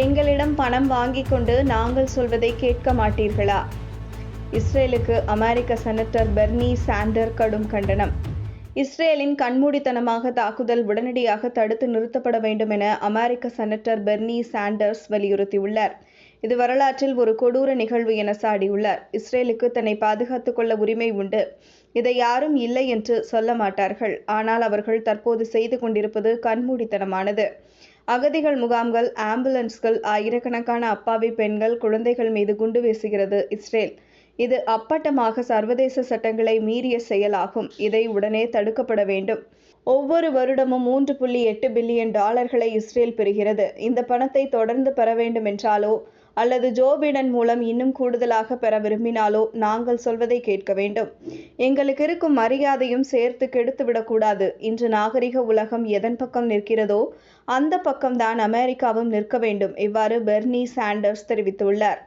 எங்களிடம் பணம் வாங்கி கொண்டு நாங்கள் சொல்வதை கேட்க மாட்டீர்களா? இஸ்ரேலுக்கு அமெரிக்க செனட்டர் பெர்னி சாண்டர் கடும் கண்டனம். இஸ்ரேலின் கண்மூடித்தனமாக தாக்குதல் உடனடியாக தடுத்து நிறுத்தப்பட வேண்டும் என அமெரிக்க செனட்டர் பெர்னி சாண்டர்ஸ் வலியுறுத்தியுள்ளார். இது வரலாற்றில் ஒரு கொடூர நிகழ்வு என சாடியுள்ளார். இஸ்ரேலுக்கு தன்னை பாதுகாத்துக் கொள்ள உரிமை உண்டு. இதை யாரும் இல்லை என்று சொல்ல மாட்டார்கள். ஆனால் அவர்கள் தற்போது செய்து கொண்டிருப்பது கண்மூடித்தனமானது. அகதிகள் முகாம்கள் ஆம்புலன்ஸ்கள் ஆயிரக்கணக்கான அப்பாவி பெண்கள் குழந்தைகள் மீது குண்டு வீசுகிறது. இஸ்ரேல். இது அப்பட்டமாக சர்வதேச சட்டங்களை மீறிய செயலாகும். இதை உடனே தடுக்கப்பட வேண்டும். ஒவ்வொரு வருடமும் மூன்று புள்ளி எட்டு பில்லியன் டாலர்களை இஸ்ரேல் பெறுகிறது. இந்த பணத்தை தொடர்ந்து பெற வேண்டும் என்றாலோ அல்லது ஜோ பிடன் மூலம் இன்னும் கூடுதலாக பெற விரும்பினாலோ நாங்கள் சொல்வதை கேட்க வேண்டும். எங்களுக்கு இருக்கும் மரியாதையும் சேர்த்து கெடுத்துவிடக்கூடாது இன்று நாகரிக உலகம் எதன் பக்கம் நிற்கிறதோ அந்த பக்கம்தான் அமெரிக்காவும் நிற்க வேண்டும் இவ்வாறு பெர்னி சாண்டர்ஸ் தெரிவித்துள்ளார்.